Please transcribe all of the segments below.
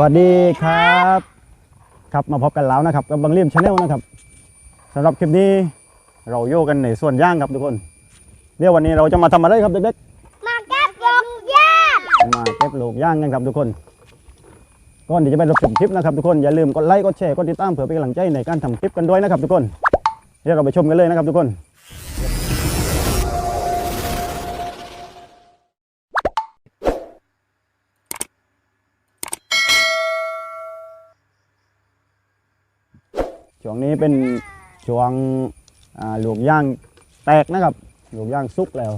วัสดีครับ ครับมาพบกันแล้วนะครับกับบังเลียมชาแนลนะครับสำหรับคลิปนี้เราโยกกันในส่วนย่างครับทุกคนเดี๋ยววันนี้เราจะมาทำอะไรครับเด็กมาเก็บยกยาๆมาเก็บลูกย่างกันครับทุกคนก่อนที่จะไปรับชมคลิปนะครับทุกคนอย่าลืมกดไลค์กดแชร์กดติดตามเผื่อเป็นกำลังใจในการทำคลิปกันด้วยนะครับทุกคนเดี๋ยวเราไปชมกันเลยนะครับทุกคน ช่วงนี้เป็นช่วงอ่าลูกย่างแตกนะครับลูกย่างสุกแล้ว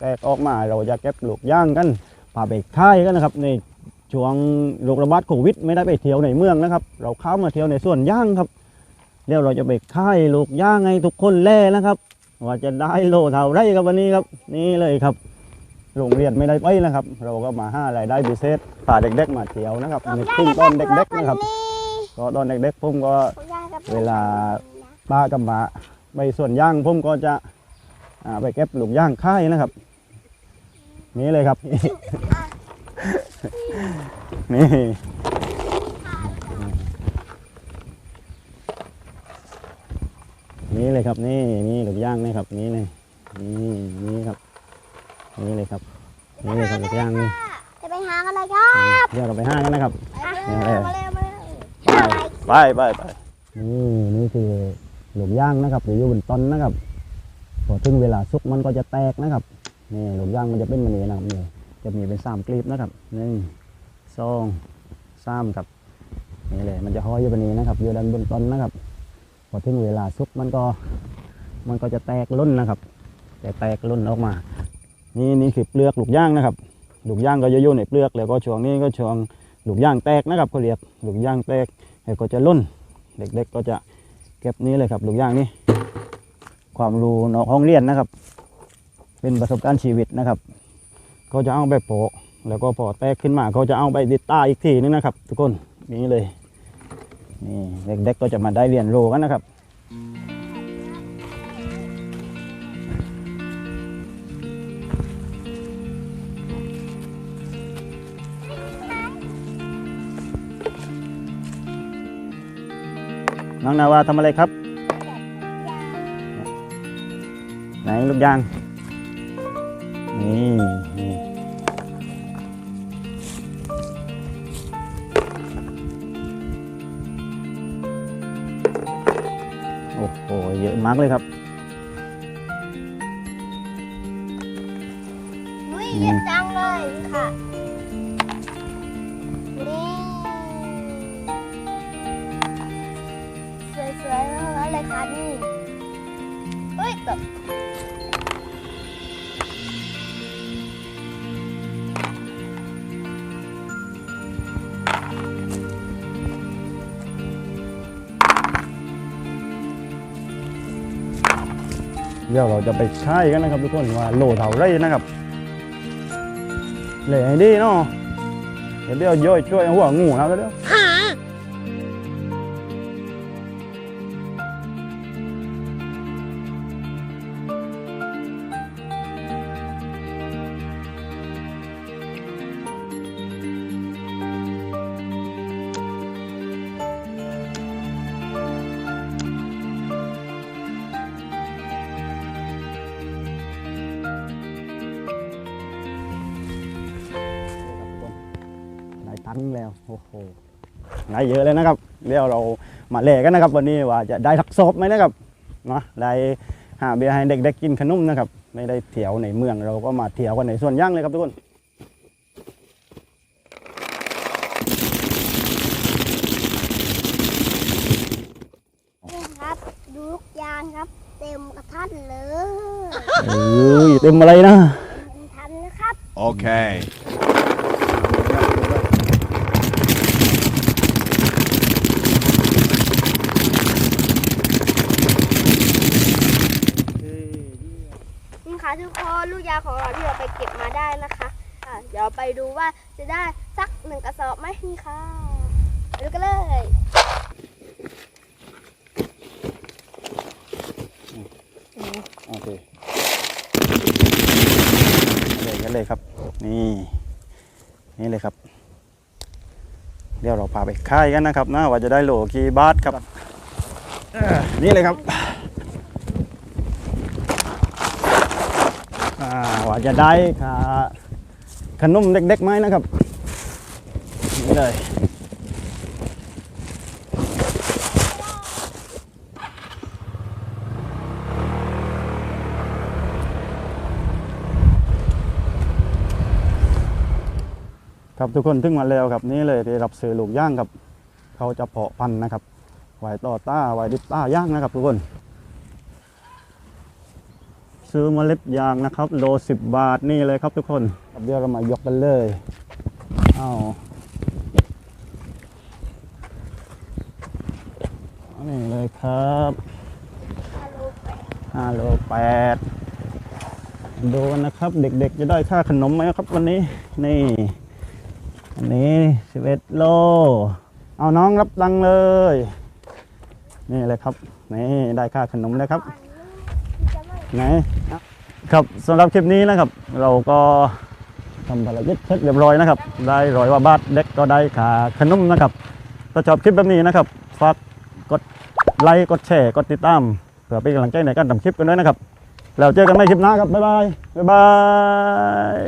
แตกออกมาเราจะเก็บลูกย่างกันพาไปค่ายกันนะครับในช่วงโรคระบาดโควิดไม่ได้ไปเที่ยวในเมืองนะครับ เราเข้ามาเที่ยวในส่วนย่างครับเดี๋ยวเราจะไปค่ายลูกย่างให้ทุกคนแล่นะครับ ว่าจะได้โลเท่าไรครับวันนี้ครับ นี่เลยครับโรงเรียนไม่ได้ไปนะครับ เราก็มาห้ารายได้พิเศษพาเด็กๆมาเที่ยวนะครับในช่วงตอนเด็กๆนะครับ ก็ตอนเด็กๆผมก็ เวลาป้ากับหมาไปส่วนย่างผมก็จะอ่าไปเก็บลูกย่างค่ายนะครับ นี่เลยครับ นี่นี่เลยครับนี่นี่ลูกย่างนี่ครับ นี่เลยนี่นี่ครับ นี่เลยครับนี่เลยครับลูกย่างนี่จะไปหากันเลยครับเดี๋ยวเราไปห้างกันนะครับ มาเร็วมาเร็วมาเร็วไปไปไป นี่นี่คือหลูกย่างนะครับหรือยู่บนต้นนะครับพอถึงเวลาสุกมันก็จะแตกนะครับนี่หลูกย่างมันจะเป็นมันนี้นะครับนี่จะมีเป็นสามกลีบนะครับหนึ่งสองสามครับนี่เลยมันจะห้อยอยู่บนนี้นะครับอยู่ด้านบนต้นนะครับพอถึงเวลาสุกมันก็มันก็จะแตกล้นนะครับจะแตกล้นออกมา นี่นี่คือเปลือกหลูกย่างนะครับหลูกย่างก็จะอยู่ในเปลือกแล้วก็ช่วงนี้ก็ช่วงหลูกย่างแตกนะครับเขาเรียกหลูกย่างแตกแล้วก็จะล่น เด็กๆก็จะเก็บนี้เลยครับลูกย่างนี้ ความรู้นอกห้องเรียนนะครับ เป็นประสบการณ์ชีวิตนะครับเขาจะเอาไปโปะแล้วก็พอแตกขึ้นมาเขาจะเอาไปดิดตาอีกทีนึงนะครับ ทุกคนนี้เลยนี่เด็กๆก็จะมาได้เรียนรู้กันนะครับ น้องนาวาทำอะไรครับ ไหนลูกยาง นี่โอ้โห เยอะมากเลยครับเย็นจังเลยค่ะ งนั้นเลยค่ะนี่เฮ้ยตกเดี๋ยวเราจะไปใช้กันนะครับทุกคนว่าโหลเท่าไรนะครับเลยดีเนาะเดี๋ยวเดี๋ยวย่อยช่วยหัวงูนะเดี๋ยว ได้ตังค์แล้วโอ้โหได้เยอะเลยนะครับเดี๋ยวเรามาเล่กันนะครับวันนี้ว่าจะได้ทักซอบไหมนะครับเนาะได้หาเบียร์ให้เด็กๆกินขนมนะครับ ไม่ได้เที่ยวในเมืองเราก็มาเที่ยวกันในส่วนย่างเลยครับทุกคนนี่ครับดูลูกยางครับ เต็มกระทันเลยเอ้ยเต็มอะไรนะทันนะครับ Okay. นี่ค่ะทุกคนลูกยาของเราที่เราไปเก็บมาได้นะคะะเดี๋ยวไปดูว่าจะได้สักหนึ่งกระสอบไหมนี่ค่ะไปดูกันเลยโอเคเลยกันเลยครับ นี่นี่เลยครับ เดี๋ยวเราพาไปค่ายกันนะครับนะว่าจะได้โหลกี่บาทครับนี่เลยครับอ่า ว่าจะได้ค่าขนมเด็กๆไหมนะครับนี่เลยครับทุกคนถึงมาแล้วครับนี่เลยที่รับซื้อลูกย่างครับ เขาจะเพาะพันธุ์นะครับไว้ต่อต้าไว้ดิบต้าย่างนะครับทุกคน ซื้อเมล็ดยางนะครับโลสิบบาทนี่เลยครับทุกคนเดี๋ยวเรามายกกันเลยเอานี่เลยครับห้าโลแปดดูนะครับเด็กๆจะได้ค่าขนมไหมครับวันนี้นี่อันนี้สิบเอ็ดโล เอาน้องรับตังเลย นี่เลยครับ นี่ได้ค่าขนมเลยครับ ไหนครับสำหรับคลิปนี้นะครับ เราก็ทำภารกิจเสร็จเรียบร้อยนะครับ ได้ร้อยว่าบาทเด็กก็ได้ขาขนมนะครับถ้าชอบคลิปแบบนี้นะครับฝากกดไลค์กดแชร์กดติดตามเพื่อเป็นกำลังใจในการทำคลิปกันด้วยนะครับ แล้วเจอกันใหม่คลิปหน้าครับบ๊ายบายบ๊ายบาย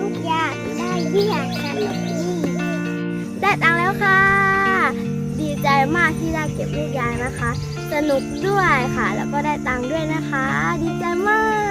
ลูกยาได้เบี้ยขนมนี่ได้ตังค์แล้วค่ะ ดีใจมากที่ได้เก็บลูกยางนะคะ สนุกด้วยค่ะ แล้วก็ได้ตังค์ด้วยนะคะ ดีใจมาก